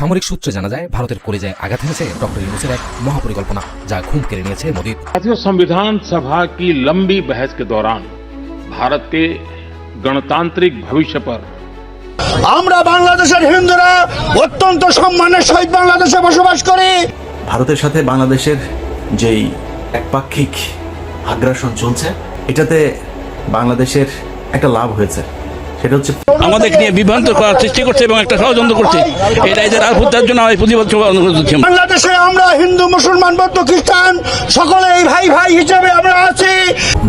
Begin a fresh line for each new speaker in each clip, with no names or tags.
সামরিক সূত্রে জানা যায় ভারতের কলেজায় আঘাত এনেছে ডক্টর ইউনুসের এক মহাপরিকল্পনা যা ঘুম কেড়ে নিয়েছে মোদীর
साथियों संविधान सभा की लंबी बहस के दौरान भारत के गणतांत्रिक भविष्य पर
আমরা বাংলাদেশের হিন্দুরা অত্যন্ত সম্মানের সহিত বাংলাদেশে বসবাস করি
ভারতের সাথে বাংলাদেশের যেই একপাক্ষিক আগ্রাসন চলছে এটাতে বাংলাদেশের একটা লাভ হয়েছে সেটা হচ্ছে
আমাদের নিয়ে বিভ্রান্ত করার সৃষ্টি করছে এবং একটা ষড়যন্ত্র করছে। এটা এদের আর তার জন্য আমি প্রতিবাদ অনুরোধ করছি।
বাংলাদেশে আমরা হিন্দু মুসলমান বৌদ্ধ খ্রিস্টান সকলে এই ভাই ভাই হিসেবে আমরা আছি।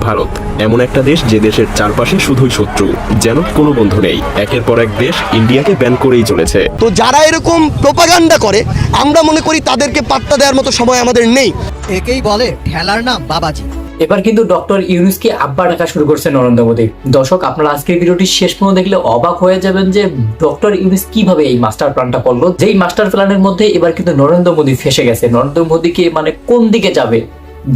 ভারত এমন একটা দেশ যে দেশের চারপাশে শুধুই শত্রু যেন কোনো বন্ধু নেই। একের পর এক দেশ ইন্ডিয়াকে ব্যান করেই চলেছে।
তো যারা এরকম প্রোপাগান্ডা করে আমরা মনে করি তাদেরকে পাত্তা দেওয়ার মতো সময় আমাদের নেই।
একেই বলে ঠেলার নাম বাবাজি।
এবার কিন্তু ডক্টর ইউনুসকে আব্বা ডাকা শুরু করছে নরেন্দ্র মোদী। দর্শক, আপনারা আজকের ভিডিওটি শেষ পর্যন্ত দেখলে অবাক হয়ে যাবেন যে ডক্টর ইউনুস কীভাবে এই মাস্টার প্ল্যানটা করল। যেই মাস্টার প্ল্যানের মধ্যে এবার কিন্তু নরেন্দ্র মোদী ফেসে গেছে। নরেন্দ্র মোদীকে মানে কোন দিকে যাবে?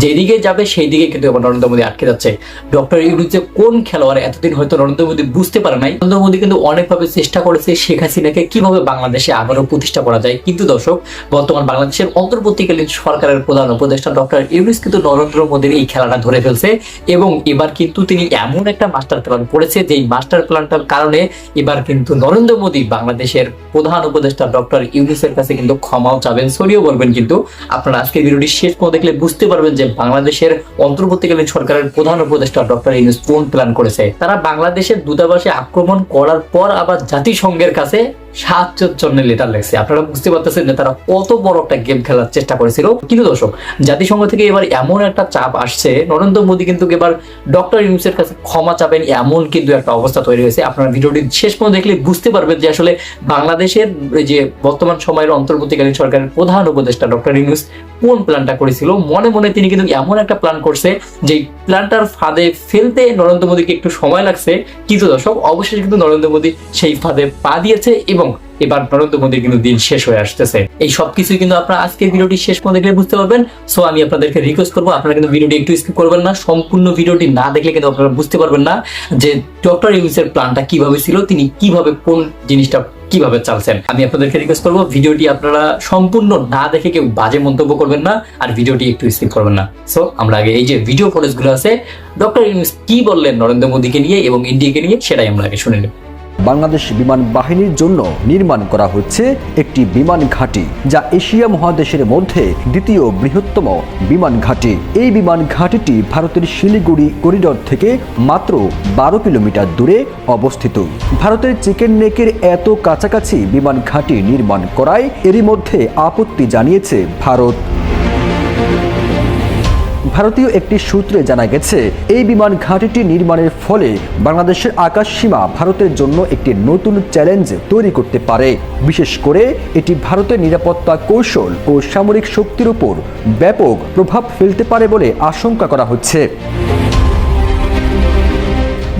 যেদিকে যাবে সেই দিকে কিন্তু এবার নরেন্দ্র মোদী আটকে যাচ্ছে। ডক্টর ইউনুস যে কোন খেলোয়াড়, এতদিন হয়তো নরেন্দ্র মোদী বুঝতে পারে নাই। নরেন্দ্র মোদী কিন্তু অনেকভাবে চেষ্টা করেছে শেখ হাসিনাকে কীভাবে বাংলাদেশে আবারও প্রতিষ্ঠা করা যায়। কিন্তু দর্শক, বর্তমান বাংলাদেশের অন্তর্বর্তীকালীন সরকারের প্রধান উপদেষ্টা ডক্টর ইউনুস কিন্তু নরেন্দ্র মোদীর এই খেলাটা ধরে ফেলছে এবং এবার কিন্তু তিনি এমন একটা মাস্টার প্ল্যান করেছে যেই মাস্টার প্ল্যানটার কারণে এবার কিন্তু নরেন্দ্র মোদী বাংলাদেশের প্রধান উপদেষ্টা ডক্টর ইউনুসের কাছে কিন্তু ক্ষমাও চাবেন সরিও বলবেন কিন্তু। আপনারা আজকের ভিডিওটি শেষ পর্যন্ত দেখলে বুঝতে পারবেন যে বাংলাদেশের অন্তর্বর্তীকালীন সরকারের প্রধান উপদেষ্টা ডক্টর ইউনুস কোন প্ল্যান করেছে? তারা বাংলাদেশের দূতাবাসে আক্রমণ করার পর আবার জাতিসংঘের কাছে সাহায্যের জন্য লেটার আপনারা বুঝতে পারতেছেন যে তারা কত বড় একটা গেম খেলার চেষ্টা করেছিল। কিন্তু দর্শক, জাতিসংঘ থেকে এবার এমন একটা চাপ আসছে, নরেন্দ্র মোদী কিন্তু এবার ডক্টর ইউনুসের কাছে ক্ষমা চাবেন এমন কিন্তু একটা অবস্থা তৈরি হয়েছে। আপনারা ভিডিওটি শেষ পর্যন্ত দেখলে বুঝতে পারবেন যে আসলে বাংলাদেশের যে বর্তমান সময়ের অন্তর্বর্তীকালীন সরকারের প্রধান উপদেষ্টা ডক্টর ইউনুস কোন প্ল্যানটা করেছিল। মনে মনে তিনি কিন্তু এমন একটা প্ল্যান করছে যে প্ল্যানটার ফাঁদে ফেলতে নরেন্দ্র মোদীকে একটু সময় লাগছে। কিন্তু দর্শক, অবশেষে কিন্তু নরেন্দ্র মোদী সেই ফাঁদে পা দিয়েছে এবং এবার নরেন্দ্র মোদীর কিন্তু দিন শেষ হয়ে আসতেছে। এই সব কিছুই কিন্তু আপনারা আজকের ভিডিওটি শেষ পর্যন্ত দেখলে বুঝতে পারবেন। সো আমি আপনাদেরকে রিকোয়েস্ট করব, আপনারা কিন্তু ভিডিওটি একটু স্কিপ করবেন না। সম্পূর্ণ ভিডিওটি না দেখলে কিন্তু আপনারা বুঝতে পারবেন না যে ডক্টর ইউনিসের প্ল্যানটা কীভাবে ছিল, তিনি কীভাবে কোন জিনিসটা কীভাবে চালছেন? আমি আপনাদেরকে রিকোয়েস্ট করব, ভিডিওটি আপনারা সম্পূর্ণ না দেখে কেউ বাজে মন্তব্য করবেন না, আর ভিডিওটি একটু স্কিপ করবেন না। সো আমরা আগে এই যে ভিডিও ফুটেজগুলো আছে ডক্টর ইউনুস কি বললেন নরেন্দ্র মোদীকে নিয়ে এবং ইন্ডিয়াকে নিয়ে, সেটাই আমরা আগে শুনে নেব।
বাংলাদেশ বিমান বাহিনীর জন্য নির্মাণ করা হচ্ছে একটি বিমান ঘাঁটি, যা এশিয়া মহাদেশের মধ্যে দ্বিতীয় বৃহত্তম বিমান ঘাঁটি। এই বিমান ঘাঁটিটি ভারতের শিলিগুড়ি করিডর থেকে মাত্র বারো কিলোমিটার দূরে অবস্থিত। ভারতের চিকেন নেকের এত কাছাকাছি বিমান ঘাঁটি নির্মাণ করায় এরই মধ্যে আপত্তি জানিয়েছে ভারত। ভারতীয় একটি সূত্রে জানা গেছে, এই বিমান ঘাঁটিটি নির্মাণের ফলে বাংলাদেশের আকাশ সীমা ভারতের জন্য একটি নতুন চ্যালেঞ্জ তৈরি করতে পারে। বিশেষ করে, এটি ভারতের নিরাপত্তা কৌশল ও সামরিক শক্তির উপর ব্যাপক প্রভাব ফেলতে পারে বলে আশঙ্কা করা হচ্ছে।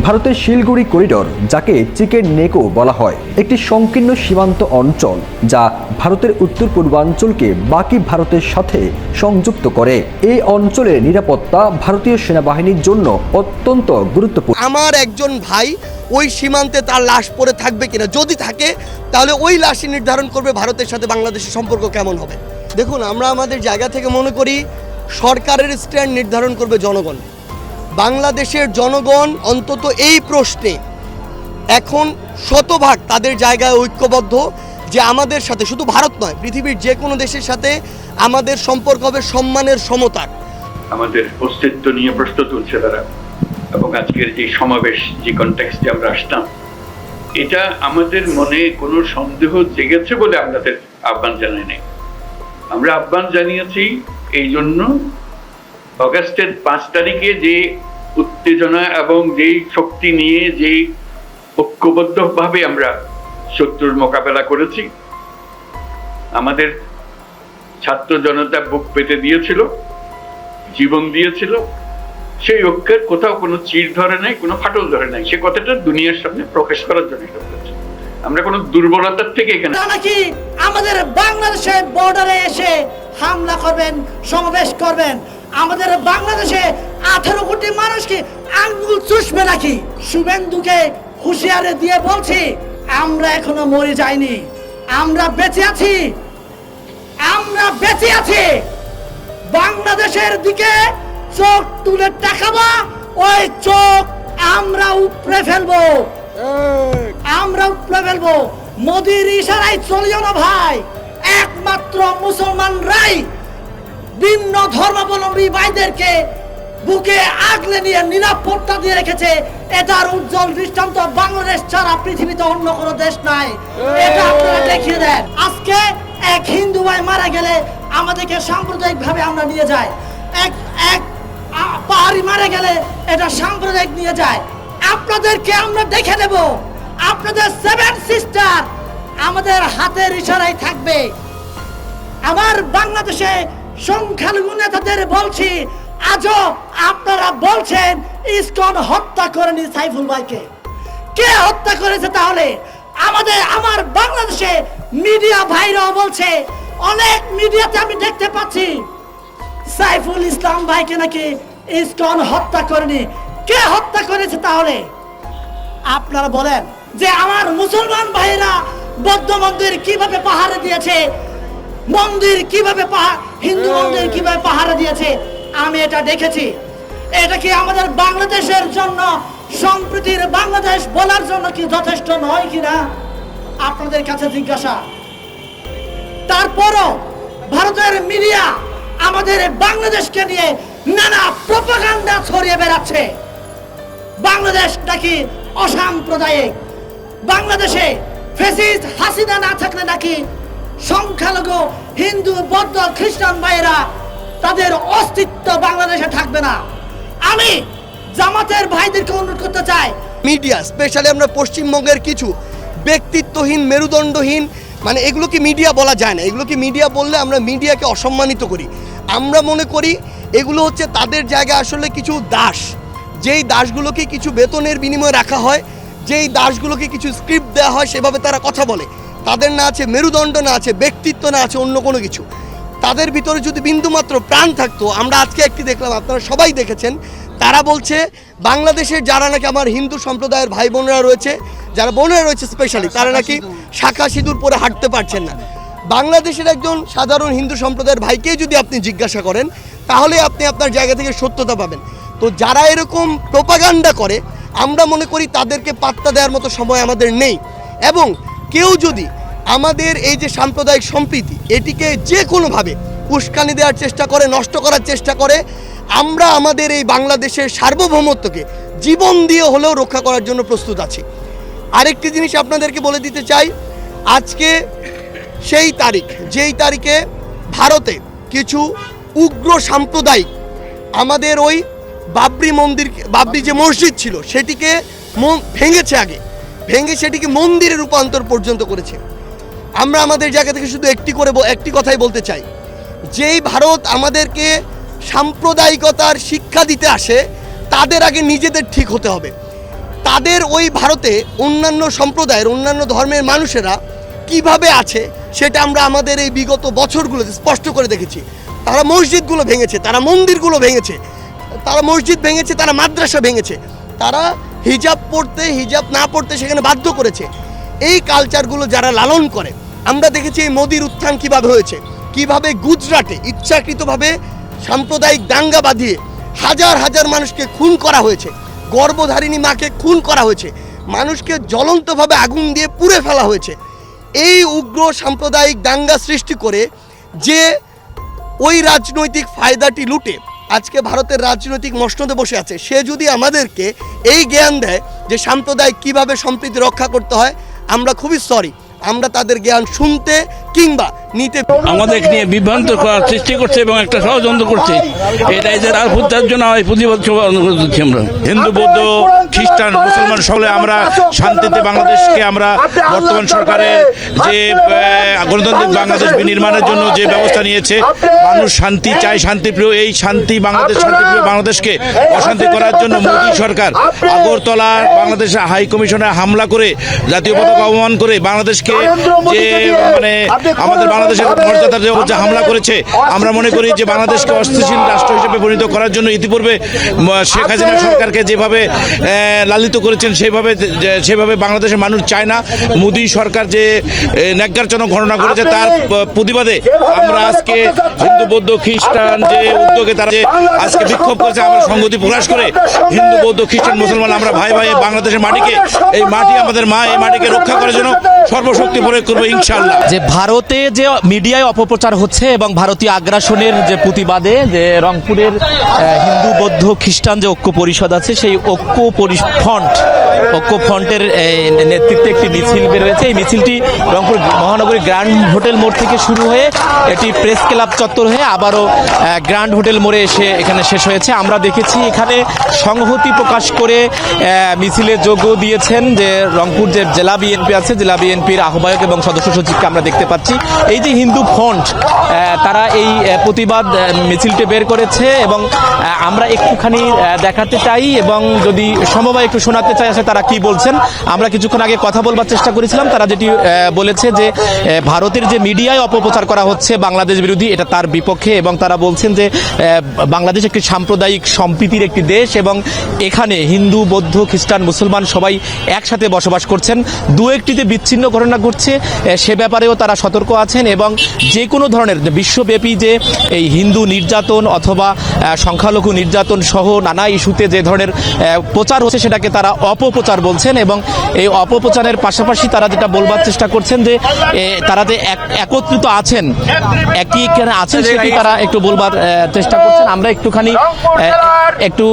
ভারতের শিলগুড়ি করিডর, যাকে চিকেন নেকো বলা হয়, একটি সংকীর্ণ সীমান্ত অঞ্চল যা ভারতের উত্তর পূর্বাঞ্চলকে বাকি ভারতের সাথে সংযুক্ত করে। এই অঞ্চলের নিরাপত্তা ভারতীয় সেনাবাহিনীর জন্য অত্যন্ত গুরুত্বপূর্ণ।
আমার একজন ভাই ওই সীমান্তে তার লাশ পড়ে থাকবে কিনা যদি থাকে, তাহলে ওই লাশই নির্ধারণ করবে ভারতের সাথে বাংলাদেশের সম্পর্ক কেমন হবে। দেখুন, আমরা আমাদের জায়গা থেকে মনে করি সরকারের স্ট্যান্ড নির্ধারণ করবে জনগণ। বাংলাদেশের জনগণ অন্তত এই প্রশ্নে এখন শতভাগ তাদের জায়গায় ঐক্যবদ্ধ যে আমাদের সাথে, শুধু ভারত নয়, পৃথিবীর যে কোনো দেশের সাথে আমাদের সম্পর্ক হবে সম্মানের সমতার।
আমাদের অস্তিত্ব নিয়ে প্রশ্ন তুলছে তারা। এবং আজকের যে সমাবেশ, যে কনটেক্সটে আমরা আসতাম, এটা আমাদের মনে কোনো সন্দেহ জেগেছে বলে আপনাদের আহ্বান জানাই নাই। আমরা আহ্বান জানিয়েছি এই জন্য অগাস্টের পাঁচ তারিখে যে উত্তেজনা এবং যেই শক্তি নিয়ে যেই ঐক্যবদ্ধভাবে আমরা শত্রুর মোকাবেলা করেছি, আমাদের ছাত্র জনতা বুক পেতে দিয়েছিল, জীবন দিয়েছিল। সেই ঐক্যের কোথাও কোনো চির ধরে নাই, কোনো ফাটল ধরে নাই। সে কথাটা দুনিয়ার সামনে প্রকাশ করার জন্য। আমরা কোনো দুর্বলতার থেকে এখানে
নাকি আমাদের বাংলাদেশের বর্ডারে এসে হামলা করবেন, সমাবেশ করবেন। আমাদের বাংলাদেশে আঠারো কোটি মানুষকে আঙ্গুল চুষবে নাকি? শুভেন্দুকে হুঁশিয়ারে দিয়ে বলছি, আমরা এখনও মরে যাইনি। আমরা বেঁচে আছি। আমরা বেঁচে আছি। বাংলাদেশের দিকে চোখ তুলে তাকাবা, ওই চোখ আমরা উপড়ে ফেলব। আমরা উপড়ে ফেলব। মোদির ইশারায় চলিও না ভাই। একমাত্র মুসলমানরাই ভিন্ন ধর্মাবলম্বী ভাইদেরকে বুকে আগলে নিয়ে নিরাপত্তা দিয়ে রেখেছে। এটার উজ্জ্বল দৃষ্টান্ত বাংলাদেশ ছাড়া পৃথিবীতে অন্য কোনো দেশ নাই। এটা আপনারা দেখিয়ে দেন। আজকে এক হিন্দু ভাই মারা গেলে আমাদেরকে সাম্প্রদায়িক ভাবে আমরা নিয়ে যাই। এক এক পাহাড়ি মারা গেলে এটা সাম্প্রদায়িক নিয়ে যায়। আপনাদেরকে আমরা দেখে নেব। আপনাদের সেভেন সিস্টার আমাদের হাতের ইশারায় থাকবে। আমার বাংলাদেশে সংখ্যালঘু নেতাদের বলছি, আজও আপনারা বলছেন ইসকন হত্যা করেনি সাইফুল ভাইকে। কে হত্যা করেছে তাহলে? আমাদের, আমার বাংলাদেশে মিডিয়া ভাইরাও বলছে, অনেক মিডিয়াতে আমি দেখতে পাচ্ছি, সাইফুল ইসলাম ভাইকে নাকি ইসকন হত্যা করেনি। কে হত্যা করেছে তাহলে? আপনারা বলেন যে আমার মুসলমান ভাইরা বৌদ্ধ মন্দির কীভাবে পাহাড়ে দিয়েছে মন্দির কীভাবে পাহা- হিন্দু মন্দির কীভাবে পাহারা দিয়েছে আমি এটা দেখেছি। এটা কি আমাদের বাংলাদেশের জন্য সম্প্রীতির বাংলাদেশ বলার জন্য কি যথেষ্ট নয় কিনা? আপনাদের কাছে জিজ্ঞাসা। তারপরও ভারতের মিডিয়া আমাদের বাংলাদেশকে নিয়ে নানা প্রপাগান্ডা ছড়িয়ে বেড়াচ্ছে। বাংলাদেশ নাকি অসাম্প্রদায়িক? বাংলাদেশে ফেসিস্ট হাসিনা না থাকলে নাকি সংখ্যালঘু, হিন্দু, বৌদ্ধ, খ্রিস্টান ভাইয়েরা তাদের অস্তিত্ব বাংলাদেশে থাকবে না। আমি জামাতের ভাইদেরকে অনুরোধ করতে চাই,
মিডিয়া স্পেশালি আমরা পশ্চিমবঙ্গের কিছু ব্যক্তিত্বহীন, মেরুদণ্ডহীন মানে এগুলো কি মিডিয়া বলা যায় না? এগুলো কি মিডিয়া বললে আমরা মিডিয়াকে অসম্মানিত করি? আমরা মনে করি এগুলো হচ্ছে তাদের জায়গায় আসলে কিছু দাস। যেই দাসগুলোকে কিছু বেতনের বিনিময়ে রাখা হয়, যেই দাসগুলোকে কিছু স্ক্রিপ্ট দেওয়া হয়, সেভাবে তারা কথা বলে। তাদের না আছে মেরুদণ্ড না আছে ব্যক্তিত্ব না আছে অন্য কোনো কিছু। তাদের ভিতরে যদি বিন্দুমাত্র প্রাণ থাকতো আমরা আজকে একটি দেখলাম আপনারা সবাই দেখেছেন তারা বলছে বাংলাদেশের যারা নাকি আমার হিন্দু সম্প্রদায়ের ভাই বোনেরা রয়েছে যারা বোনেরা রয়েছে স্পেশালি তারা নাকি শাখা সিঁদুর পরে হাঁটতে পারছেন না। বাংলাদেশের একজন সাধারণ হিন্দু সম্প্রদায়ের ভাইকেই যদি আপনি জিজ্ঞাসা করেন তাহলে আপনি আপনার জায়গা থেকে সত্যতা পাবেন। তো যারা এরকম প্রোপাগান্ডা করে আমরা মনে করি তাদেরকে পাত্তা দেওয়ার মতো সময় আমাদের নেই। এবং কেউ যদি আমাদের এই যে সাম্প্রদায়িক সম্প্রীতি, এটিকে যে কোনোভাবে উস্কানি দেওয়ার চেষ্টা করে, নষ্ট করার চেষ্টা করে, আমরা আমাদের এই বাংলাদেশের সার্বভৌমত্বকে জীবন দিয়ে হলেও রক্ষা করার জন্য প্রস্তুত আছি। আরেকটি জিনিস আপনাদেরকে বলে দিতে চাই, আজকে সেই তারিখ, যেই তারিখে ভারতে কিছু উগ্র সাম্প্রদায়িক আমাদের ওই বাবরি মন্দির, বাবরি যে মসজিদ ছিল, সেটিকে ভেঙেছে আগে। ভেঙে সেটিকে মন্দিরে রূপান্তর পর্যন্ত করেছে। আমরা আমাদের জায়গা থেকে শুধু একটি করে একটি কথাই বলতে চাই। যেই ভারত আমাদেরকে সাম্প্রদায়িকতার শিক্ষা দিতে আসে, তাদের আগে নিজেদের ঠিক হতে হবে। তাদের ওই ভারতে অন্যান্য সম্প্রদায়ের, অন্যান্য ধর্মের মানুষেরা কীভাবে আছে, সেটা আমরা আমাদের এই বিগত বছরগুলোতে স্পষ্ট করে দেখেছি। তারা মসজিদগুলো ভেঙেছে, তারা মন্দিরগুলো ভেঙেছে, তারা মসজিদ ভেঙেছে, তারা মাদ্রাসা ভেঙেছে। তারা হিজাব পড়তে, হিজাব না পড়তে সেখানে বাধ্য করেছে। এই কালচারগুলো যারা লালন করে, আমরা দেখেছি এই মোদির উত্থান কীভাবে হয়েছে। কীভাবে গুজরাটে ইচ্ছাকৃতভাবে সাম্প্রদায়িক দাঙ্গা বাঁধিয়ে হাজার হাজার মানুষকে খুন করা হয়েছে গর্ভধারিণী মাকে খুন করা হয়েছে, মানুষকে জ্বলন্তভাবে আগুন দিয়ে পুড়ে ফেলা হয়েছে। এই উগ্র সাম্প্রদায়িক দাঙ্গা সৃষ্টি করে যে ওই রাজনৈতিক ফায়দাটি লুটে আজকে ভারতের রাজনৈতিক মসনদে বসে আছে। সে যদি আমাদেরকে এই জ্ঞান দেয় যে সাম্প্রদায়িক কীভাবে সম্প্রীতি রক্ষা করতে হয়, আমরা খুবই সরি আমরা তাদের জ্ঞান শুনতে কিংবা নিতে
আমাদের নিয়ে বিভ্রান্ত করার সৃষ্টি করছে এবং একটা ষড়যন্ত্র করছে। এটাই যে আর হত্যার জন্য প্রতিবাদ করছি আমরা।
হিন্দু, বৌদ্ধ খ্রিস্টান মুসলমান সকলে আমরা শান্তিতে বাংলাদেশকে আমরা বর্তমান সরকারের যে গণতান্ত্রিক বাংলাদেশ বিনির্মাণের জন্য যে ব্যবস্থা নিয়েছে মানুষ শান্তি চায় শান্তিপ্রিয় এই শান্তি বাংলাদেশ শান্তিপ্রিয় বাংলাদেশকে অশান্তি করার জন্য মোদী সরকার আগরতলা বাংলাদেশের হাই কমিশনে হামলা করে জাতীয় পতাকা অবমান করে বাংলাদেশকে যে মানে আমাদের বাংলাদেশের মর্যাদার যে হামলা করেছে আমরা মনে করি যে বাংলাদেশকে অস্থিতিশীল রাষ্ট্র হিসেবে পরিণত করার জন্য ইতিপূর্বে শেখ হাসিনা সরকারকে যেভাবে লালিত করেছেন সেভাবে সেভাবে বাংলাদেশের মানুষ চায় না। মোদী সরকার যে ন্যাক্কারজনক ঘটনা করেছে তার প্রতিবাদে আমরা আজকে হিন্দু বৌদ্ধ খ্রিস্টান যে উদ্যোগে তারা যে আজকে বিক্ষোভ করেছে আমরা সংগতি প্রকাশ করে হিন্দু বৌদ্ধ খ্রিস্টান মুসলমান আমরা ভাই ভাই বাংলাদেশের মাটিকে এই মাটি আমাদের মা এই মাটিকে রক্ষা করার জন্য সর্বশক্তি প্রয়োগ করব ইনশাআল্লাহ।
যে ভারতে যে মিডিয়ায় অপপ্রচার হচ্ছে এবং ভারতীয় আগ্রাসনের যে প্রতিবাদে যে রংপুরের আহ, হিন্দু বৌদ্ধ খ্রিস্টান যে ঐক্য পরিষদ আছে সেই ঐক্য ফ্রন্ট ঐক্য ফ্রন্টের নেতৃত্বে একটি মিছিল বের হয়েছে। এই মিছিলটি রংপুর মহানগরী গ্র্যান্ড হোটেল মোড় থেকে শুরু হয়ে এটি প্রেস ক্লাব চত্বর হয়ে আবারও গ্র্যান্ড হোটেল মোড়ে এসে এখানে শেষ হয়েছে। আমরা দেখেছি এখানে সংহতি প্রকাশ করে মিছিলে যোগ দিয়েছেন যে রংপুর যে জেলা বিএনপি আছে জেলা বিএনপির আহ্বায়ক এবং সদস্য সচিবকে আমরা দেখতে পাচ্ছি। এই যে হিন্দু ফ্রন্ট আহ, তারা এই প্রতিবাদ মিছিলটি বের করেছে এবং আমরা একটুখানি দেখাতে চাই এবং যদি সমবায় একটু শোনাতে চাই, আসলে তারা কি বলছেন? আমরা কিছুক্ষণ আগে কথা বলবার চেষ্টা করেছিলাম, তারা যেটি বলেছে যে ভারতের যে মিডিয়ায় অপপ্রচার করা হচ্ছে বাংলাদেশ বিরোধী, এটা তার বিপক্ষে এবং তারা বলছেন যে বাংলাদেশ একটি সাম্প্রদায়িক সম্প্রীতির একটি দেশ এবং এখানে হিন্দু, বৌদ্ধ, খ্রিস্টান, মুসলমান সবাই একসাথে বসবাস করছেন। দু একটিতে বিচ্ছিন্ন ঘটনা ঘটছে সে ব্যাপারেও তারা সতর্ক আছেন এবং যে কোনো ধরনের বিশ্বব্যাপী যে এই হিন্দু নির্যাতন অথবা সংখ্যালঘু নির্যাতন সহ নানা ইস্যুতে যে ধরনের প্রচার হচ্ছে সেটাকে তারা অপপ্রচার বলছেন এবং এই অপপ্রচারের পাশাপাশি তারা যেটা বলবার চেষ্টা করছেন যে তারা যে এক- একত্রিত আছেন একই এখানে আছেন সেটি তারা একটু বলবার চেষ্টা করছেন। আমরা একটুখানি একটু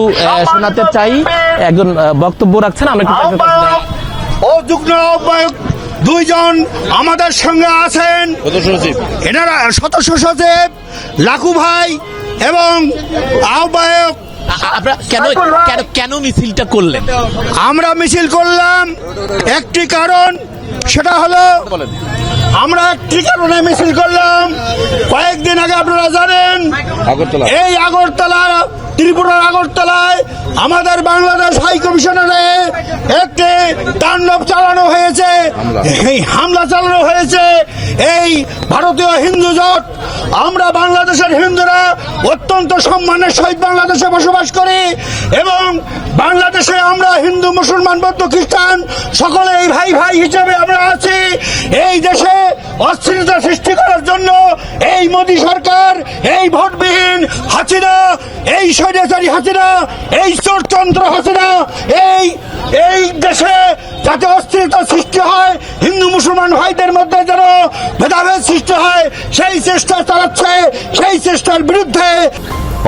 শোনাতে চাই। একজন বক্তব্য রাখছেন আমরা একটু তাদের
ও যুগ্ম আহ্বায়ক দুইজন আমাদের সঙ্গে আছেন। এনারা সদস্য সচিব লাকু ভাই এবং আহ্বায়ক
আপনারা কেন কেন কেন মিছিলটা করলেন?
আমরা মিছিল করলাম। একটি কারণ সেটা হলো আমরা একটি কারণে মিছিল করলাম। কয়েকদিন আগে আপনারা জানেন এই আগরতলা ত্রিপুরার আগরতলায় আমাদের বাংলাদেশ হাই কমিশনারে একটি তাণ্ডব চালানো হয়েছে। এই হামলা চালানো হয়েছে। এই ভারতীয় হিন্দু জোট আমরা বাংলাদেশের হিন্দুরা অত্যন্ত সম্মানের সহিত বাংলাদেশে বসবাস করি এবং বাংলাদেশে আমরা হিন্দু মুসলমান বৌদ্ধ খ্রিস্টান সকলেই ভাই ভাই হিসেবে আমরা আছি। এই দেশে অস্থিরতা সৃষ্টি করার জন্য এই মোদী সরকার, এই ভোটবিহীন হাসিনা, এই স্বৈরাচারী হাসিনা, এই চোরতন্ত্র হাসিনা, এই এই দেশে যাতে অস্থিরতা সৃষ্টি হয়, হিন্দু মুসলমান ভাইদের মধ্যে যেন ভেদাভেদ সৃষ্টি হয়, সেই চেষ্টা চালাচ্ছে, সেই চেষ্টার বিরুদ্ধে।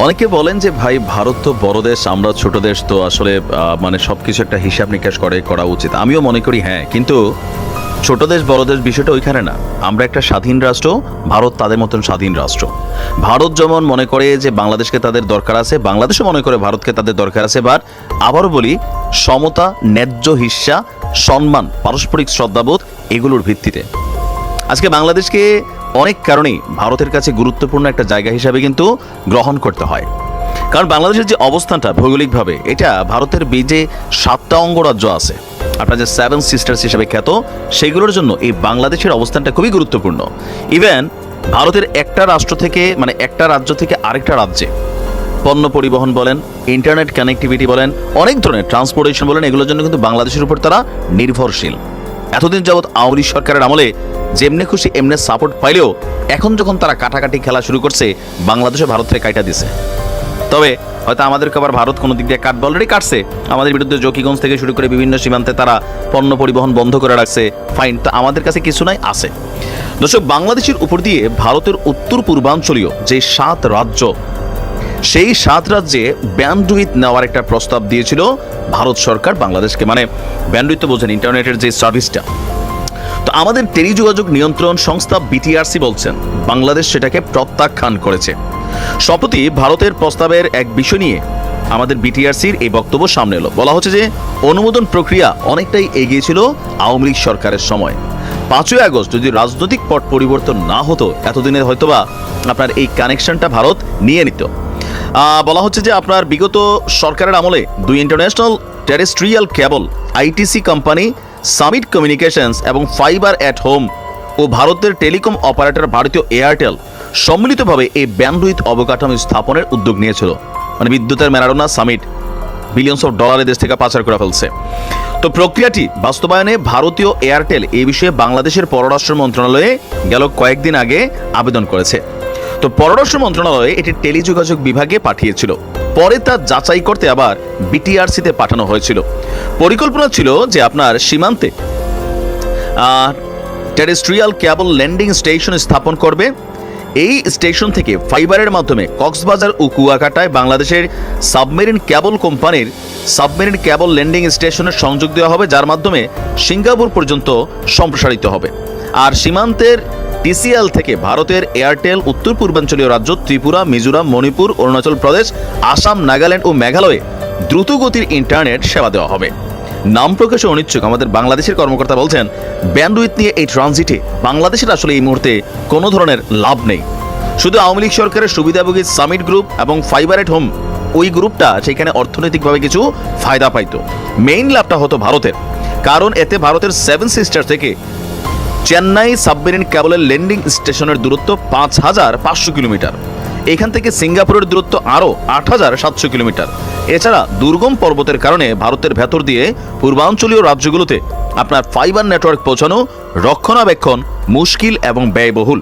অনেকে বলেন যে, ভাই, ভারত তো বড় দেশ, আমরা ছোট দেশ, তো আসলে মানে সবকিছু একটা হিসাব নিকাশ করে করা উচিত। আমিও মনে করি হ্যাঁ কিন্তু ছোট দেশ, বড় দেশ বিষয়টা ওইখানে না। আমরা একটা স্বাধীন রাষ্ট্র, ভারত তাদের মতন স্বাধীন রাষ্ট্র। ভারত যেমন মনে করে যে বাংলাদেশকে তাদের দরকার আছে, বাংলাদেশও মনে করে ভারতকে তাদের দরকার আছে বাট আবারও বলি, সমতা, ন্যায্য হিস্সা সম্মান, পারস্পরিক শ্রদ্ধাবোধ এগুলোর ভিত্তিতে। আজকে বাংলাদেশকে অনেক কারণেই ভারতের কাছে গুরুত্বপূর্ণ একটা জায়গা হিসাবে কিন্তু গ্রহণ করতে হয়। কারণ বাংলাদেশের যে অবস্থানটা ভৌগোলিকভাবে, এটা ভারতের বীজে সাতটা অঙ্গরাজ্য আছে। আপনার যে সেভেন সিস্টার্স হিসেবে খ্যাত, সেগুলোর জন্য এই বাংলাদেশের অবস্থানটা খুবই গুরুত্বপূর্ণ। ইভেন ভারতের একটা রাষ্ট্র থেকে মানে একটা রাজ্য থেকে আরেকটা রাজ্যে পণ্য পরিবহন বলেন ইন্টারনেট কানেক্টিভিটি বলেন, অনেক ধরনের ট্রান্সপোর্টেশন বলেন, এগুলোর জন্য কিন্তু বাংলাদেশের উপর তারা নির্ভরশীল। এতদিন যাবৎ আওয়ামী লীগ সরকারের আমলে যেমনে খুশি এমনি সাপোর্ট পাইলেও, এখন যখন তারা কাটাকাটি খেলা শুরু করছে বাংলাদেশে ভারত থেকে কাইটা দিছে। তবে হয়তো আমাদেরকে আবার ভারত কোনো দিক দিয়ে কাটবে অলরেডি কাটছে। আমাদের বিরুদ্ধে জকিগঞ্জ থেকে শুরু করে বিভিন্ন সীমান্তে তারা পণ্য পরিবহন বন্ধ করে রাখছে। ফাইন তো আমাদের কাছে কিছু নাই, আছে। দর্শক, বাংলাদেশের উপর দিয়ে ভারতের উত্তর পূর্বাঞ্চলীয় যে সাত রাজ্য, সেই সাত রাজ্যে ব্যান্ডউইথ নেওয়ার একটা প্রস্তাব দিয়েছিল ভারত সরকার বাংলাদেশকে। মানে ব্যান্ডউইথ তো বোঝেন ইন্টারনেটের যে সার্ভিসটা তো আমাদের টেলিযোগাযোগ নিয়ন্ত্রণ সংস্থা বিটিআরসি বলছেন, বাংলাদেশ সেটাকে প্রত্যাখ্যান করেছে। সম্প্রতি ভারতের প্রস্তাবের এক বিষয় নিয়ে আমাদের বিটিআরসির এই বক্তব্য সামনে এলো। বলা হচ্ছে যে, অনুমোদন প্রক্রিয়া অনেকটাই এগিয়ে ছিল আওয়ামী লীগ সরকারের সময়। পাঁচই আগস্ট যদি রাজনৈতিক পট পরিবর্তন না হতো, এতদিনে হয়তোবা আপনার এই কানেকশনটা ভারত নিয়ে নিত। বলা হচ্ছে যে, আপনার বিগত সরকারের আমলে দুই international terrestrial cable, ITC company, Summit communications এবং ফাইবার অ্যাট হোম ও ভারতের টেলিকম অপারেটর ভারতীয় এয়ারটেল সম্মিলিতভাবে এই ব্যান্ডউইথ অবকাঠামো স্থাপনের উদ্যোগ নিয়েছিল। মানে বিদ্যুতের ম্যারাডোনা সামিট বিলিয়ন্স অফ ডলারের দেশ থেকে পাচার করে ফেলছে। তো প্রক্রিয়াটি বাস্তবায়নে ভারতীয় এয়ারটেল এই বিষয়ে বাংলাদেশের পররাষ্ট্র মন্ত্রণালয়ে গেল কয়েকদিন আগে আবেদন করেছে। তো পররাষ্ট্র মন্ত্রণালয়ে এটি টেলিযোগাযোগ বিভাগে পাঠিয়েছিল। পরে তা যাচাই করতে আবার বিটিআরসিতে পাঠানো হয়েছিল। পরিকল্পনা ছিল যে আপনার সীমান্তে টেরেস্ট্রিয়াল ক্যাবল ল্যান্ডিং স্টেশন স্থাপন করবে। এই স্টেশন থেকে ফাইবারের মাধ্যমে কক্সবাজার ও কুয়াকাটায় বাংলাদেশের সাবমেরিন ক্যাবল কোম্পানির সাবমেরিন ক্যাবল ল্যান্ডিং স্টেশনের সংযোগ দেওয়া হবে, যার মাধ্যমে সিঙ্গাপুর পর্যন্ত সম্প্রসারিত হবে। আর সীমান্তের টিসিএল থেকে ভারতের এয়ারটেল উত্তর পূর্বাঞ্চলীয় রাজ্য ত্রিপুরা, মিজোরাম, মণিপুর, অরুণাচল প্রদেশ, আসাম, নাগাল্যান্ড ও মেঘালয়ে দ্রুতগতির ইন্টারনেট সেবা দেওয়া হবে। নাম প্রকাশে অনিচ্ছুক। আমাদের বাংলাদেশের কর্মকর্তা বলছেন ব্যান্ডউইথ নিয়ে এই ট্রানজিটে বাংলাদেশের আসলে এই মুহূর্তে কোনো ধরনের লাভ নেই। শুধু আওয়ামী লীগ সরকারের সুবিধাভোগী সামিট গ্রুপ এবং ফাইবার এট হোম ওই গ্রুপটা সেখানে অর্থনৈতিকভাবে কিছু ফায়দা পাইতো। মেইন লাভটা হতো ভারতের। কারণ এতে ভারতের সেভেন সিস্টার থেকে চেন্নাই সাবমেরিন ক্যাবলের ল্যান্ডিং স্টেশনের দূরত্ব পাঁচ হাজার পাঁচশো কিলোমিটার। এখান থেকে সিঙ্গাপুরের দূরত্ব আরও আট হাজার সাতশো কিলোমিটার। এছাড়া দুর্গম পর্বতের কারণে ভারতের ভেতর দিয়ে পূর্বাঞ্চলীয় রাজ্যগুলোতে আপনার ফাইবার নেটওয়ার্ক পৌঁছানো রক্ষণাবেক্ষণ মুশকিল এবং ব্যয়বহুল।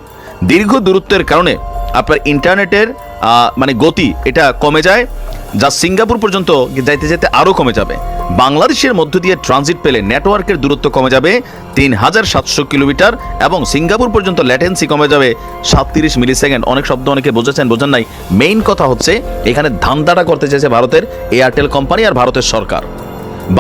দীর্ঘ দূরত্বের কারণে আপনার ইন্টারনেটের মানে গতি এটা কমে যায়, যা সিঙ্গাপুর পর্যন্ত যাইতে যেতে আরও কমে যাবে। বাংলাদেশের মধ্য দিয়ে ট্রানজিট পেলে নেটওয়ার্কের দূরত্ব কমে যাবে তিন হাজার সাতশো কিলোমিটার এবং সিঙ্গাপুর পর্যন্ত ল্যাটেন্সি কমে যাবে সাতত্রিশ মিলি সেকেন্ড অনেক শব্দ অনেকে বোঝাচ্ছেন, বোঝেন নাই। মেইন কথা হচ্ছে, এখানে ধান্দাটা করতে চাইছে ভারতের এয়ারটেল কোম্পানি আর ভারতের সরকার।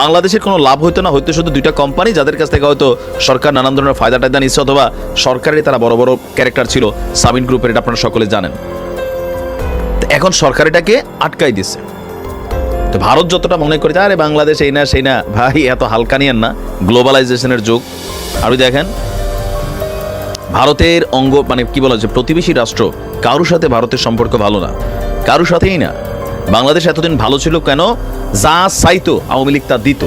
বাংলাদেশের কোনো লাভ হইতো না হয়তো শুধু দুইটা কোম্পানি যাদের কাছ থেকে হয়তো সরকার নানান ধরনের ফায়দা টায়দা নিচ্ছে অথবা সরকারেরই তারা বড় বড় ক্যারেক্টার ছিল সাবিন গ্রুপের এটা আপনারা সকলে জানেন। এখন সরকার এটাকে আটকাই দিচ্ছে তো ভারত যতটা মনে করে আরে বাংলাদেশ এই না, সেই না। ভাই, এত হালকা নিয়েন না। গ্লোবালাইজেশনের যুগ। আরও দেখেন, ভারতের অঙ্গ মানে কি বলা হচ্ছে প্রতিবেশী রাষ্ট্র, কারোর সাথে ভারতের সম্পর্ক ভালো না। কারোর সাথেই না। বাংলাদেশ এতদিন ভালো ছিল কেন? যা চাইতো, আওয়ামী লীগ তা দিত।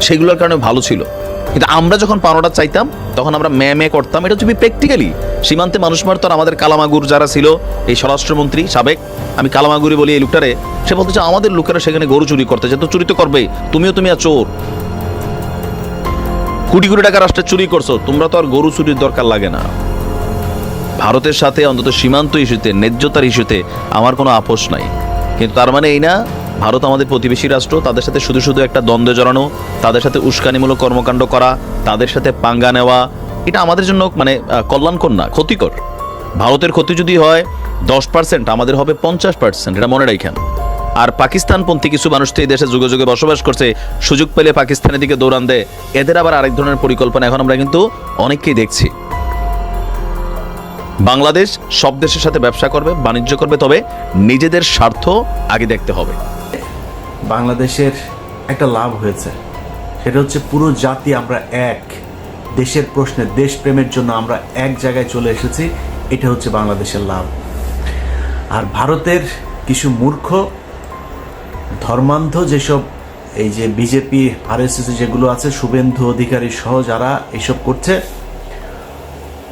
সেগুলোর কারণে ভালো ছিল। কিন্তু আমরা যখন পানোটা চাইতাম, তখন আমরা ম্যা ম্যা করতাম। এটা হচ্ছে প্র্যাকটিক্যালি সীমান্তে মানুষ মারতো আর আমাদের কালামাগুর যারা ছিল, এই স্বরাষ্ট্রমন্ত্রী, সাবেক, আমি কালামাগুরি বলি এই লোকটারে, সে বলতে চায় আমাদের লোকেরা সেখানে গরু চুরি করতে তো চুরি তো করবেই। তুমিও তুমি আর চোর। কোটি কোটি টাকা রাষ্ট্রে চুরি করছ, তোমরা তো আর গরু চুরির দরকার লাগে না। ভারতের সাথে অন্তত সীমান্ত ইস্যুতে, ন্যায্যতার ইস্যুতে আমার কোনো আপোষ নাই। কিন্তু তার মানে এই না ভারত আমাদের প্রতিবেশী রাষ্ট্র, তাদের সাথে শুধু শুধু একটা দ্বন্দ্বে জড়ানো, তাদের সাথে উস্কানিমূলক কর্মকাণ্ড করা, তাদের সাথে পাঙ্গা নেওয়া, এটা আমাদের জন্য মানে কল্যাণকর না, ক্ষতিকর। ভারতের ক্ষতি যদি হয়, দশ পার্সেন্ট আমাদের হবে পঞ্চাশ পার্সেন্ট এটা মনে রাখেন। আর পাকিস্তানপন্থী কিছু মানুষ তো এই দেশে যুগে যুগে বসবাস করছে, সুযোগ পেলে পাকিস্তানের দিকে দৌড়ান দেয়, এদের আবার আরেক ধরনের পরিকল্পনা এখন আমরা কিন্তু অনেককেই দেখছি। বাংলাদেশ সব দেশের সাথে ব্যবসা করবে, বাণিজ্য করবে, তবে নিজেদের স্বার্থ আগে দেখতে হবে।
বাংলাদেশের একটা লাভ হয়েছে। সেটা হচ্ছে পুরো জাতি আমরা এক। দেশের প্রশ্নে দেশপ্রেমের জন্য আমরা এক জায়গায় চলে এসেছি, এটা হচ্ছে বাংলাদেশের লাভ। আর ভারতের কিছু মূর্খ, ধর্মান্ধ যেসব এই যে বিজেপি আরএসএস যেগুলো আছে, শুভেন্দু অধিকারী সহ যারা এইসব করছে,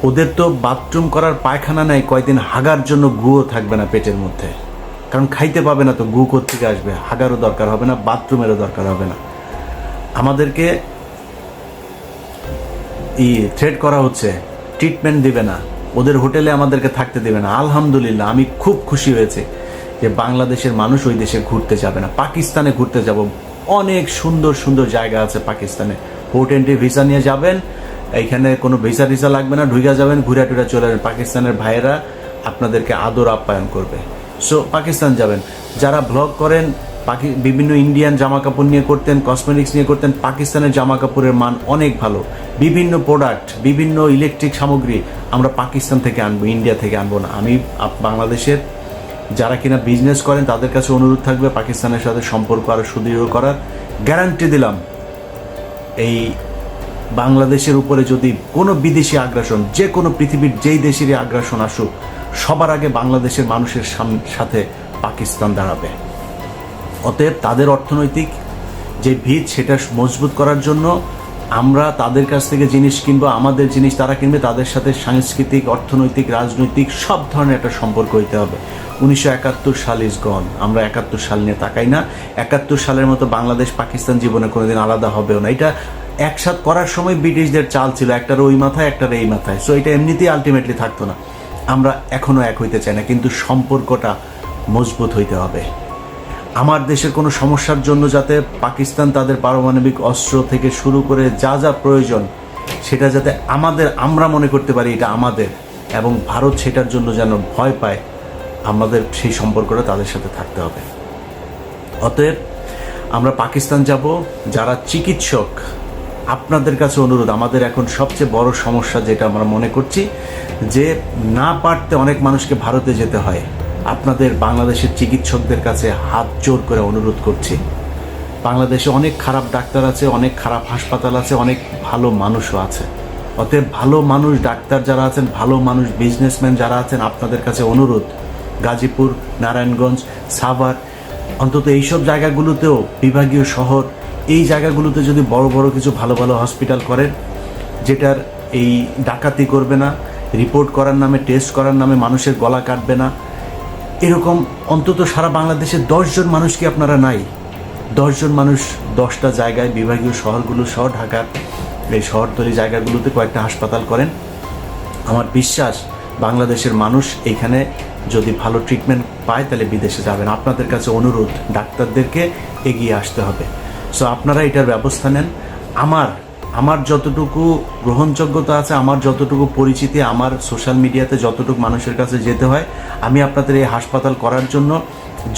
ওদের তো বাথরুম করার পায়খানা নেই, কয়দিন হাগার জন্য গুও থাকবে না পেটের মধ্যে। কারণ খাইতে পাবে না তো, গু থেকে আসবে, হাগারও দরকার হবে না, বাথরুমেরও দরকার হবে না। আমাদেরকে ই থ্রেড করা হচ্ছে, ট্রিটমেন্ট দিবে না, ওদের হোটেলে আমাদেরকে থাকতে দেবে না। আলহামদুলিল্লাহ, আমি খুব খুশি হয়েছে যে বাংলাদেশের মানুষ ওই দেশে ঘুরতে যাবে না। পাকিস্তানে ঘুরতে যাব, অনেক সুন্দর সুন্দর জায়গা আছে পাকিস্তানে। পোর্ট এন্ট্রি ভিসা নিয়ে যাবেন, এইখানে কোনো ভিসা টিসা লাগবে না ঢুকে যাবেন, ঘুরে টুরে চলে যাবেন পাকিস্তানের ভাইয়েরা আপনাদেরকে আদর আপ্যায়ন করবে। সো পাকিস্তান যাবেন। যারা ব্লগ করেন, পাকি বিভিন্ন ইন্ডিয়ান জামা কাপড় নিয়ে করতেন কসমেটিক্স নিয়ে করতেন পাকিস্তানের জামা কাপড়ের মান অনেক ভালো। বিভিন্ন প্রোডাক্ট বিভিন্ন ইলেকট্রিক সামগ্রী আমরা পাকিস্তান থেকে আনব ইন্ডিয়া থেকে আনব না। আমি বাংলাদেশের যারা কিনা বিজনেস করেন, তাদের কাছে অনুরোধ থাকবে পাকিস্তানের সাথে সম্পর্ক আরও সুদৃঢ় করার। গ্যারান্টি দিলাম, এই বাংলাদেশের উপরে যদি কোনো বিদেশি আগ্রাসন, যে কোনো পৃথিবীর যেই দেশেরই আগ্রাসন আসুক সবার আগে বাংলাদেশের মানুষের সাথে পাকিস্তান দাঁড়াবে। অতএব তাদের অর্থনৈতিক যে ভিত সেটা মজবুত করার জন্য আমরা তাদের কাছ থেকে জিনিস কিনবো, আমাদের জিনিস তারা কিনবে, তাদের সাথে সাংস্কৃতিক, অর্থনৈতিক, রাজনৈতিক সব ধরনের একটা সম্পর্ক হইতে হবে। উনিশশো একাত্তর সাল ইজ গন আমরা একাত্তর সাল নিয়ে তাকাই না। একাত্তর সালের মতো বাংলাদেশ, পাকিস্তান জীবনে কোনোদিন আলাদা হবেও না। এটা একসাথ করার সময় ব্রিটিশদের চাল ছিল, একটার ওই মাথায়, একটার এই মাথায়। সো এটা এমনিতেই আলটিমেটলি থাকতো না। আমরা এখনও এক হইতে চাই না, কিন্তু সম্পর্কটা মজবুত হইতে হবে। আমার দেশের কোনো সমস্যার জন্য যাতে পাকিস্তান তাদের পারমাণবিক অস্ত্র থেকে শুরু করে যা যা প্রয়োজন, সেটা যাতে আমাদের, আমরা মনে করতে পারি এটা আমাদের, এবং ভারত সেটার জন্য যেন ভয় পায়, আমাদের সেই সম্পর্কটা তাদের সাথে থাকতে হবে। অতএব আমরা পাকিস্তান যাব, যারা চিকিৎসক আপনাদের কাছে অনুরোধ, আমাদের এখন সবচেয়ে বড় সমস্যা যেটা আমরা মনে করছি, যে না পারতে অনেক মানুষকে ভারতে যেতে হয়। আপনাদের বাংলাদেশের চিকিৎসকদের কাছে হাত জোর করে অনুরোধ করছি। বাংলাদেশে অনেক খারাপ ডাক্তার আছে, অনেক খারাপ হাসপাতাল আছে, অনেক ভালো মানুষও আছে। অতএব ভালো মানুষ ডাক্তার যারা আছেন, ভালো মানুষ বিজনেসম্যান যারা আছেন, আপনাদের কাছে অনুরোধ, গাজীপুর, নারায়ণগঞ্জ, সাভার, অন্তত এইসব জায়গাগুলোতেও বিভাগীয় শহর এই জায়গাগুলোতে যদি বড় বড় কিছু ভালো ভালো হসপিটাল করেন, যেটার এই ডাকাতি করবে না রিপোর্ট করার নামে টেস্ট করার নামে মানুষের গলা কাটবে না, এরকম অন্তত সারা বাংলাদেশে দশজন মানুষ কি আপনারা নাই? দশজন মানুষ দশটা জায়গায়, বিভাগীয় শহরগুলো সহ ঢাকার এই শহরতলি জায়গাগুলোতে কয়েকটা হাসপাতাল করেন। আমার বিশ্বাস বাংলাদেশের মানুষ এইখানে যদি ভালো ট্রিটমেন্ট পায়, তাহলে বিদেশে যাবেন। আপনাদের কাছে অনুরোধ, ডাক্তারদেরকে এগিয়ে আসতে হবে। সো আপনারা এটার ব্যবস্থা নেন। আমার আমার যতটুকু গ্রহণযোগ্যতা আছে, আমার যতটুকু পরিচিতি, আমার সোশ্যাল মিডিয়াতে যতটুকু মানুষের কাছে যেতে হয়, আমি আপনাদের এই হাসপাতাল করার জন্য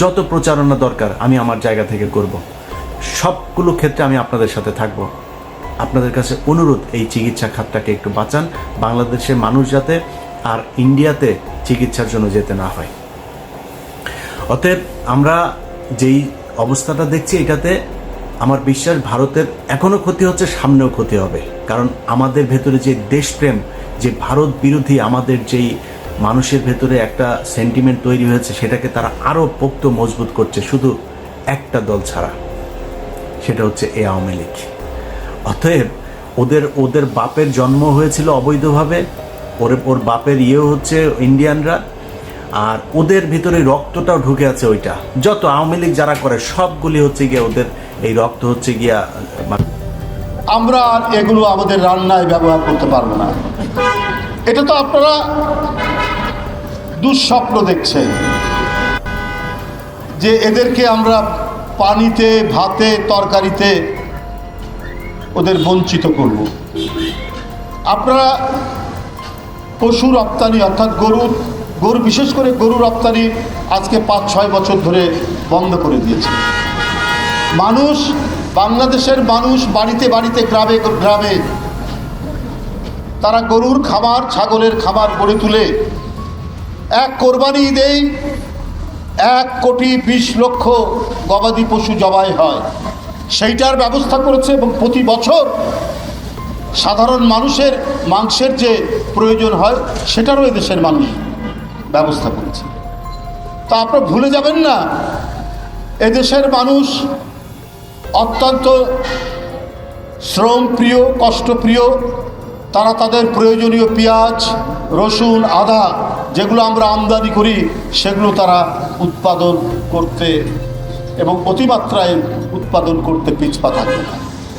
যত প্রচারণা দরকার, আমি আমার জায়গা থেকে করব। সবগুলো ক্ষেত্রে আমি আপনাদের সাথে থাকব। আপনাদের কাছে অনুরোধ, এই চিকিৎসা খাতটাকে একটু বাঁচান। বাংলাদেশের মানুষ যাতে আর ইন্ডিয়াতে চিকিৎসার জন্য যেতে না হয়। অতএব আমরা যেই অবস্থাটা দেখছি, এটাতে আমার বিশ্বাস ভারতের এখনও ক্ষতি হচ্ছে, সামনেও ক্ষতি হবে। কারণ আমাদের ভেতরে যে দেশপ্রেম, যে ভারত বিরোধী আমাদের যেই মানুষের ভেতরে একটা সেন্টিমেন্ট তৈরি হয়েছে, সেটাকে তারা আরও পোক্ত মজবুত করছে, শুধু একটা দল ছাড়া। সেটা হচ্ছে এ আওয়ামী লীগ। অতএব ওদের ওদের বাপের জন্ম হয়েছিল অবৈধভাবে, ওর ওর বাপের ইয়ে হচ্ছে ইন্ডিয়ানরা আর ওদের ভিতরে রক্তটাও ঢুকে আছে ওইটা। যত আওয়ামী লীগ যারা করে, সবগুলি হচ্ছে গিয়া ওদের এই রক্ত হচ্ছে গিয়া মানে
আমরা আর এগুলো আমাদের রান্নায় ব্যবহার করতে পারব না। এটা তো আপনারা দুঃস্বপ্ন দেখছেন যে এদেরকে আমরা পানিতে, ভাতে, তরকারিতে ওদের বঞ্চিত করব। আপনারা পশু রপ্তানি অর্থাৎ গরুর গরু, বিশেষ করে গরু রপ্তানি আজকে পাঁচ, ছয় বছর ধরে বন্ধ করে দিয়েছে। মানুষ, বাংলাদেশের মানুষ বাড়িতে বাড়িতে গ্রামে গ্রামে তারা গরুর খামার, ছাগলের খামার গড়ে তুলে এক কোরবানি ঈদেই এক কোটি বিশ লক্ষ গবাদি পশু জবাই হয়। সেইটার ব্যবস্থা করেছে এবং প্রতি বছর সাধারণ মানুষের মাংসের যে প্রয়োজন হয়, সেটারও এদেশের মানুষ ব্যবস্থা করেছে। তা আপনারা ভুলে যাবেন না, এদেশের মানুষ অত্যন্ত শ্রমপ্রিয়, কষ্টপ্রিয়। তারা তাদের প্রয়োজনীয় পেঁয়াজ, রসুন, আদা যেগুলো আমরা আমদানি করি, সেগুলো তারা উৎপাদন করতে এবং অতিমাত্রায় উৎপাদন করতে পিছপা থাকে।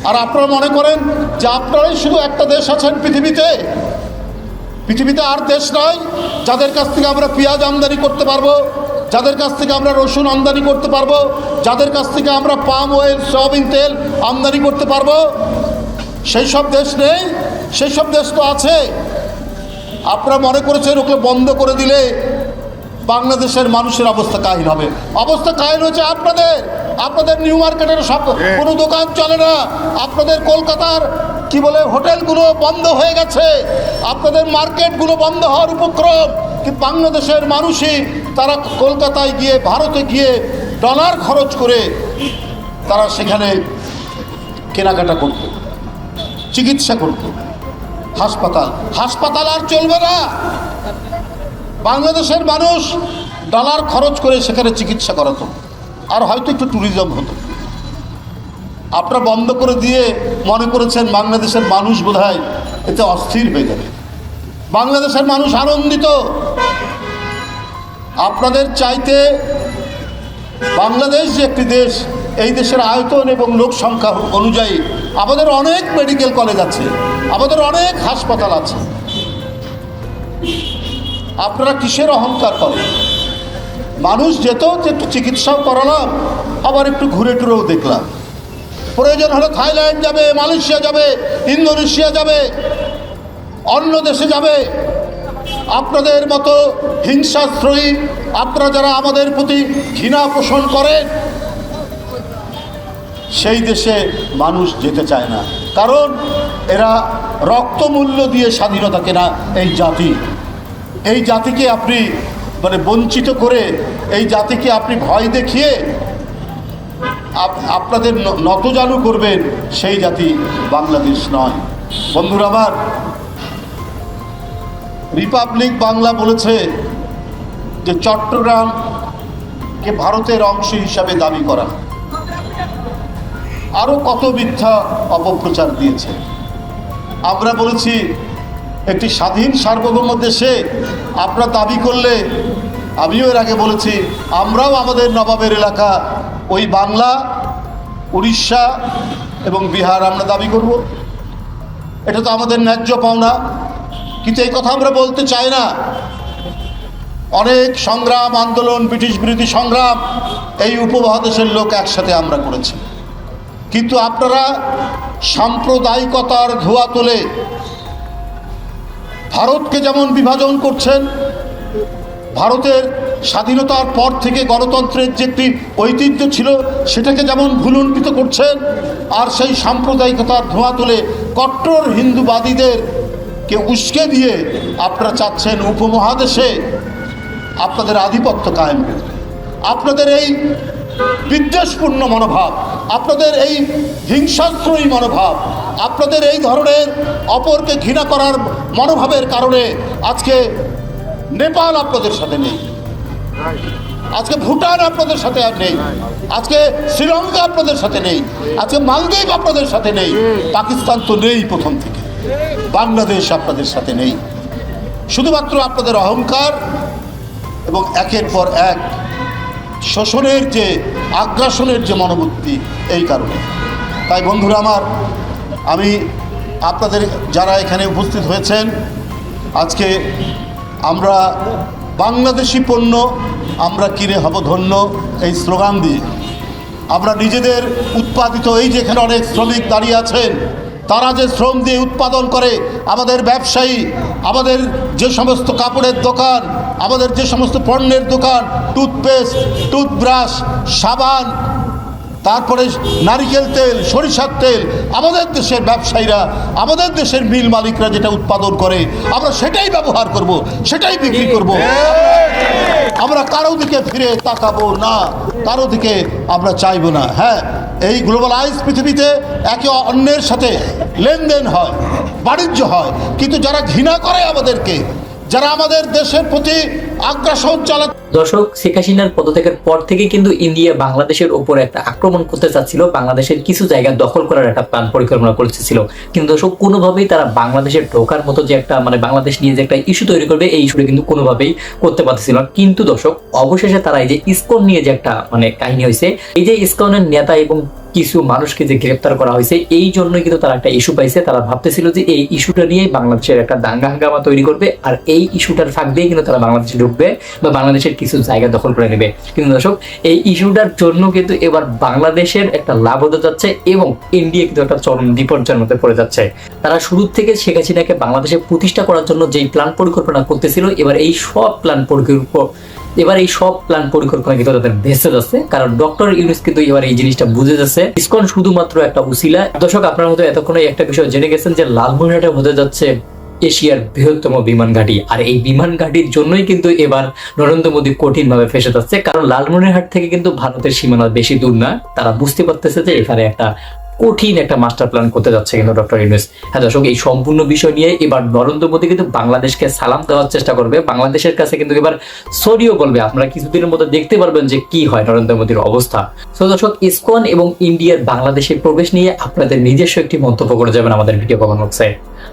আর আপনারা মনে করেন যে আপনারাই শুধু একটা দেশ আছেন পৃথিবীতে? পৃথিবীতে আর দেশ নয় যাদের কাছ থেকে আমরা পেঁয়াজ আমদানি করতে পারব যাদের কাছ থেকে আমরা রসুন আমদানি করতে পারব যাদের কাছ থেকে আমরা পাম অয়েল সয়াবিন তেল আমদানি করতে পারব সেই সব দেশ নেই সেই সব দেশ তো আছে। আপনারা মনে করেছেন ওকে বন্ধ করে দিলে বাংলাদেশের মানুষের অবস্থা কাহিল হবে। অবস্থা কাহিল হচ্ছে আপনাদের আপনাদের নিউ মার্কেটের সব কোনো দোকান চলে না। আপনাদের কলকাতার কি বলে হোটেলগুলো বন্ধ হয়ে গেছে। মার্কেটগুলো বন্ধ হওয়ার উপক্রম কি বাংলাদেশের মানুষই তারা কলকাতায় গিয়ে, ভারতে গিয়ে ডলার খরচ করে তারা সেখানে কেনাকাটা করত, চিকিৎসা করত, হাসপাতাল। হাসপাতাল আর চলবে না। বাংলাদেশের মানুষ ডলার খরচ করে সেখানে চিকিৎসা করাতো। আর হয়তো একটু ট্যুরিজম হতো। আপনারা বন্ধ করে দিয়ে মনে করেছেন বাংলাদেশের মানুষ বোধহয় এতে অস্থির হয়ে যাবে। বাংলাদেশের মানুষ আনন্দিত। আপনাদের চাইতে বাংলাদেশ যে একটি দেশ, এই দেশের আয়তন এবং লোক সংখ্যা অনুযায়ী আমাদের অনেক মেডিকেল কলেজ আছে, আমাদের অনেক হাসপাতাল আছে। আপনারা কিসের অহংকার করেন? মানুষ যেত যে একটু চিকিৎসাও করালাম, আবার একটু ঘুরে টুরেও দেখলাম। প্রয়োজন হলে থাইল্যান্ড যাবে, মালয়েশিয়া যাবে, ইন্দোনেশিয়া যাবে অন্য দেশে যাবে। আপনাদের মতো হিংসাশ্রয়ী আপনারা যারা আমাদের প্রতি ঘৃণা পোষণ করেন, সেই দেশে মানুষ যেতে চায় না। কারণ এরা রক্তমূল্য দিয়ে স্বাধীনতা কেনা এই জাতি। এই জাতিকে আপনি মানে বঞ্চিত করে, এই জাতিকে আপনি ভয় দেখিয়ে আপ- আপনাদের নতজানু করবেন সেই জাতি বাংলাদেশ নয়। বন্ধুরা আমার রিপাবলিক বাংলা বলেছে যে চট্টগ্রামকে ভারতের অংশ হিসাবে দাবি করা। আরও কত মিথ্যা অপপ্রচার দিয়েছে। আমরা বলেছি একটি স্বাধীন সার্বভৌম দেশে আপনারা দাবি করলে, আমিও এর আগে বলেছি, আমরাও আমাদের নবাবের এলাকা, ওই বাংলা, উড়িষ্যা এবং বিহার আমরা দাবি করব। এটা তো আমাদের ন্যায্য পাওনা। কিন্তু এই কথা আমরা বলতে চাই না। অনেক সংগ্রাম, আন্দোলন, ব্রিটিশ বিরোধী সংগ্রাম এই উপমহাদেশের লোক একসাথে আমরা করেছি। কিন্তু আপনারা সাম্প্রদায়িকতার ধোয়া তোলে ভারতকে যেমন বিভাজন করছেন, ভারতের স্বাধীনতার পর থেকে গণতন্ত্রের যে একটি ঐতিহ্য ছিল, সেটাকে যেমন ভুলুণ্ঠিত করছেন, আর সেই সাম্প্রদায়িকতার ধোঁয়া তুলে কট্টর হিন্দুবাদীদের কে উস্কে দিয়ে আপনারা চাচ্ছেন উপমহাদেশে আপনাদের আধিপত্য কায়েম। আপনাদের এই বিদ্বেষপূর্ণ মনোভাব, আপনাদের এই হিংসাত্রয়ী মনোভাব, আপনাদের এই ধরনের অপরকে ঘৃণা করার মনোভাবের কারণে আজকে নেপাল আপনাদের সাথে নেই। আজকে ভুটান আপনাদের সাথে আর নেই। আজকে শ্রীলঙ্কা আপনাদের সাথে নেই। আজকে মালদ্বীপ আপনাদের সাথে নেই। পাকিস্তান তো নেই প্রথম থেকে। বাংলাদেশ আপনাদের সাথে নেই। শুধুমাত্র আপনাদের অহংকার এবং একের পর এক শোষণের যে আগ্রাসনের যে মনোবৃত্তি এই কারণে। তাই বন্ধুরা আমার, আমি আপনাদের যারা এখানে উপস্থিত হয়েছেন, আজকে আমরা বাংলাদেশি পণ্য, আমরা কিনে হব ধন্য, এই স্লোগান দিয়ে। আমরা নিজেদের উৎপাদিত, এই যে এখানে অনেক শ্রমিক দাঁড়িয়ে আছেন তারা যে শ্রম দিয়ে উৎপাদন করে, আমাদের ব্যবসায়ী, আমাদের যে সমস্ত কাপড়ের দোকান, আমাদের যে সমস্ত পণ্যের দোকান টুথপেস্ট টুথব্রাশ সাবান, তারপরে নারিকেল তেল, সরিষার তেল, আমাদের দেশের ব্যবসায়ীরা, আমাদের দেশের মিল মালিকরা যেটা উৎপাদন করে, আমরা সেটাই ব্যবহার করব, সেটাই বিক্রি করব। আমরা কারও দিকে ফিরে তাকাবো না, কারও দিকে আমরা চাইব না। হ্যাঁ এই গ্লোবালাইজ পৃথিবীতে একে অন্যের সাথে লেনদেন হয়, বাণিজ্য হয়। কিন্তু যারা ঘৃণা করে আমাদেরকে, যারা আমাদের দেশের প্রতি আগ্রাসন চালা
দর্শক, শেখ হাসিনার পদত্যাগের পর থেকে কিন্তু ইন্ডিয়া বাংলাদেশের একটা আক্রমণ করতে চাচ্ছিল। বাংলাদেশের কিছু জায়গা দখল করার একটা প্ল্যান পরিকল্পনা কিন্তু দর্শক, কোনোভাবেই তারা বাংলাদেশের ঢোকার মতো যে একটা মানে বাংলাদেশ নিয়ে যে একটা ইস্যু তৈরি করবে, এই কিন্তু কোনোভাবেই করতে পারতেছিল না। কিন্তু দর্শক, অবশেষে তারা এই যে ইসকন নিয়ে যে একটা মানে কাহিনী হয়েছে, এই যে ইসকনের নেতা এবং কিছু মানুষকে যে গ্রেপ্তার করা হয়েছে, এই জন্যই কিন্তু তারা একটা ইস্যু পাইছে। তারা ভাবতেছিল যে এই ইস্যুটা নিয়ে বাংলাদেশের একটা দাঙ্গা হাঙ্গামা তৈরি করবে, আর এই ইস্যুটার ফাঁক দিয়ে কিন্তু তারা বাংলাদেশে ঢুকবে বা বাংলাদেশের কিছু জায়গা দখল করে নেবে। কিন্তু দর্শক, এই ইস্যুটার জন্য কিন্তু এবার বাংলাদেশের একটা লাভ হতে যাচ্ছে এবং ইন্ডিয়া কিন্তু একটা চরম বিপর্যয়ের মধ্যে পড়ে যাচ্ছে। তারা শুরু থেকে শেখ হাসিনাকে বাংলাদেশে প্রতিষ্ঠা করার জন্য যেই প্ল্যান পরিকল্পনা করতেছিল, এবার এই সব প্ল্যান পরিকল্পনা এবার এই সব প্ল্যান পরিকল্পনা কিন্তু তাদের ভেসে যাচ্ছে। কারণ ডক্টর ইউনুস কিন্তু এবার এই জিনিসটা বুঝে যাচ্ছে। ইসকন শুধুমাত্র একটা উসিলা। দর্শক, আপনারা হয়তো এতক্ষণে একটা বিষয় জেনে গেছেন যে লালমনিরহাটে হতে যাচ্ছে এশিয়ার বৃহত্তম বিমান ঘাঁটি। আর এই বিমান ঘাঁটির জন্যই কিন্তু এবার নরেন্দ্র মোদী কঠিন ভাবে ফেসে যাচ্ছে। কারণ লালমনিরহাট থেকে কিন্তু ভারতের সীমানা বেশি দূর না। তারা বুঝতে পারতেছে যে এখানে একটা কঠিন একটা মাস্টার প্ল্যান করতে যাচ্ছে কিন্তু ডক্টর ইউনুস। হ্যাঁ দর্শক, এই সম্পূর্ণ বিষয় নিয়ে এবার নরেন্দ্র মোদী কিন্তু বাংলাদেশকে সালাম দেওয়ার চেষ্টা করবে। বাংলাদেশের কাছে কিন্তু এবার সরিও বলবে। আপনারা কিছুদিনের মধ্যে দেখতে পারবেন যে কি হয় নরেন্দ্র মোদীর অবস্থা। তো দর্শক, ইসকন এবং ইন্ডিয়ার বাংলাদেশের প্রবেশ নিয়ে আপনাদের নিজস্ব একটি মন্তব্য করে যাবেন আমাদের ভিডিও কমেন্ট বক্সে।